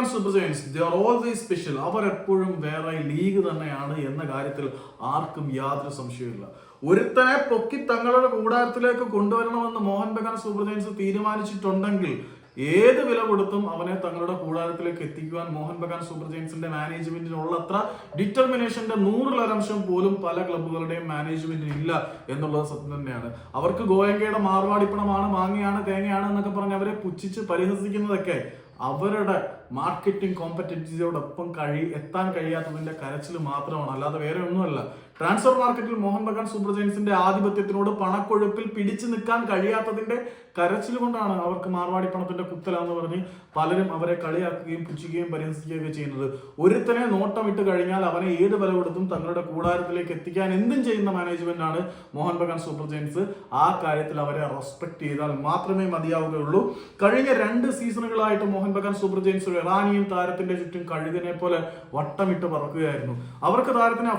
Bagan super giants ദേ always special അവർ എപ്പോഴും വേറെ ലീഗ് തന്നെയാണ് എന്ന കാര്യത്തിൽ ആർക്കും യാതൊരു സംശയമില്ല ഒരുത്തനെ പൊക്കി തങ്ങളുടെ കൂടാരത്തിലേക്ക് കൊണ്ടുവരണമെന്ന് മോഹൻ ബഗാൻ സൂപ്പർ ജയൻസ് തീരുമാനിച്ചിട്ടുണ്ടെങ്കിൽ ഏത് വില കൊടുത്തും അവനെ തങ്ങളുടെ കൂടാരത്തിലേക്ക് എത്തിക്കുവാൻ മോഹൻ ബഗാൻ സൂപ്പർ ജയൻസിന്റെ മാനേജ്മെന്റിനുള്ളത്ര ഡിറ്റർമിനേഷന്റെ നൂറിലൊരംശം പോലും പല ക്ലബ്ബുകളുടെയും മാനേജ്മെന്റിന് ഇല്ല എന്നുള്ളത് സത്യം തന്നെയാണ്. അവർക്ക് ഗോയങ്കയുടെ മാർവാടിപ്പണമാണ് മാങ്ങയാണ് തേങ്ങയാണ് എന്നൊക്കെ പറഞ്ഞ് അവരെ പുച്ഛിച്ച് പരിഹസിക്കുന്നതൊക്കെ അവരുടെ മാർക്കറ്റിംഗ് കോമ്പറ്റൻസിയോടൊപ്പം കഴി എത്താൻ കഴിയാത്തതിന്റെ കരച്ചിൽ മാത്രമാണ്. അല്ലാതെ വേറെ ഒന്നുമല്ല. ട്രാൻസ്ഫർ മാർക്കറ്റിൽ മോഹൻ ബഗാൻ സൂപ്പർ ജയൻസിന്റെ ആധിപത്യത്തിനോട് പണക്കൊഴുപ്പിൽ പിടിച്ചു നിൽക്കാൻ കഴിയാത്തതിന്റെ കരച്ചിൽ കൊണ്ടാണ് അവർക്ക് മാർവാടി പണത്തിന്റെ കുത്തലാന്ന് പറഞ്ഞ് പലരും അവരെ കളിയാക്കുകയും പുച്ഛിക്കുകയും പരിഹസിക്കുകയൊക്കെ ചെയ്യുന്നത്. ഒരുത്തനെ നോട്ടമിട്ട് കഴിഞ്ഞാൽ അവനെ ഏത് വില കൊടുത്തും തങ്ങളുടെ കൂടാരത്തിലേക്ക് എത്തിക്കാൻ എന്തും ചെയ്യുന്ന മാനേജ്മെന്റ് ആണ് മോഹൻ ബഗാൻ സൂപ്പർ ജയൻസ് ആ കാര്യത്തിൽ അവരെ റെസ്പെക്ട് ചെയ്താൽ മാത്രമേ മതിയാവുകയുള്ളൂ. കഴിഞ്ഞ രണ്ട് സീസണുകളായിട്ട് മോഹൻ ബഗാൻ സൂപ്പർ ജയൻസ് ഒരു ഇറാനിയൻ താരത്തിന്റെ ചുറ്റും കഴുകനെ പോലെ വട്ടമിട്ട് പറക്കുകയായിരുന്നു. അവർക്ക് താരത്തിനെ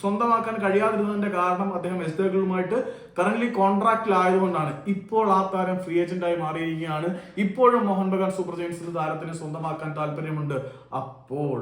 സ്വന്തമാക്കാൻ കഴിയാതിരുന്നതിന്റെ കാരണം അദ്ദേഹം എസ്തകളുമായിട്ട് കറന്റ് കോൺട്രാക്റ്റിലായതുകൊണ്ടാണ് ഇപ്പോൾ ആ താരം ഫ്രീ ഏജന്റായി മാറിയിരിക്കുകയാണ്. ഇപ്പോഴും മോഹൻ ബഗാൻ സൂപ്പർ ജയൻസിന്റെ താരത്തിനെ സ്വന്തമാക്കാൻ താല്പര്യമുണ്ട്. അപ്പോൾ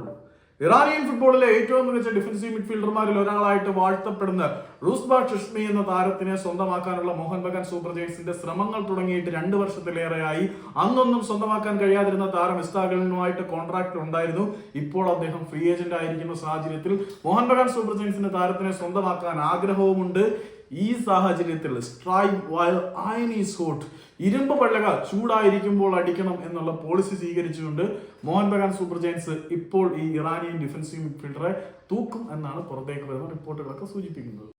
ഇറാനിയൻ ഫുട്ബോളിലെ ഏറ്റവും മികച്ച ഡിഫൻസീവ് മിഡ്ഫീൽഡർമാരിൽ ഒരാളായിട്ട് വാഴ്ത്തപ്പെടുന്ന റൂസ്ബാ ഷഷ്മി എന്ന താരത്തിനെ സ്വന്തമാക്കാനുള്ള മോഹൻ ബഗാൻ സൂപ്പർ ജയൻസിന്റെ ശ്രമങ്ങൾ തുടങ്ങിയിട്ട് രണ്ട് വർഷത്തിലേറെയായി. അന്നൊന്നും സ്വന്തമാക്കാൻ കഴിയാതിരുന്ന താരം ഇസ്താഗലിനുമായിട്ട് കോൺട്രാക്ട് ഉണ്ടായിരുന്നു. ഇപ്പോൾ അദ്ദേഹം ഫ്രീ ഏജന്റ് ആയിരിക്കുന്ന സാഹചര്യത്തിൽ മോഹൻ ബഗാൻ സൂപ്പർ ജയൻസിന്റെ താരത്തിനെ സ്വന്തമാക്കാൻ ആഗ്രഹവുമുണ്ട്. ഈ സാഹചര്യത്തിൽ സ്ട്രൈക്ക് വയൽ അയൺ ഈസ് ഹോട്ട് ഇരുമ്പ് പള്ളക ചൂടായിരിക്കുമ്പോൾ അടിക്കണം എന്നുള്ള പോളിസി സ്വീകരിച്ചുകൊണ്ട് മോഹൻ ബഗാൻ സൂപ്പർ ജയൻസ് ഇപ്പോൾ ഈ ഇറാനിയൻ ഡിഫൻസീവ് മിഡ്ഫീൽഡറെ തൂക്കും എന്നാണ് പുറത്തേക്ക് വരുന്ന റിപ്പോർട്ടുകളൊക്കെ സൂചിപ്പിക്കുന്നത്.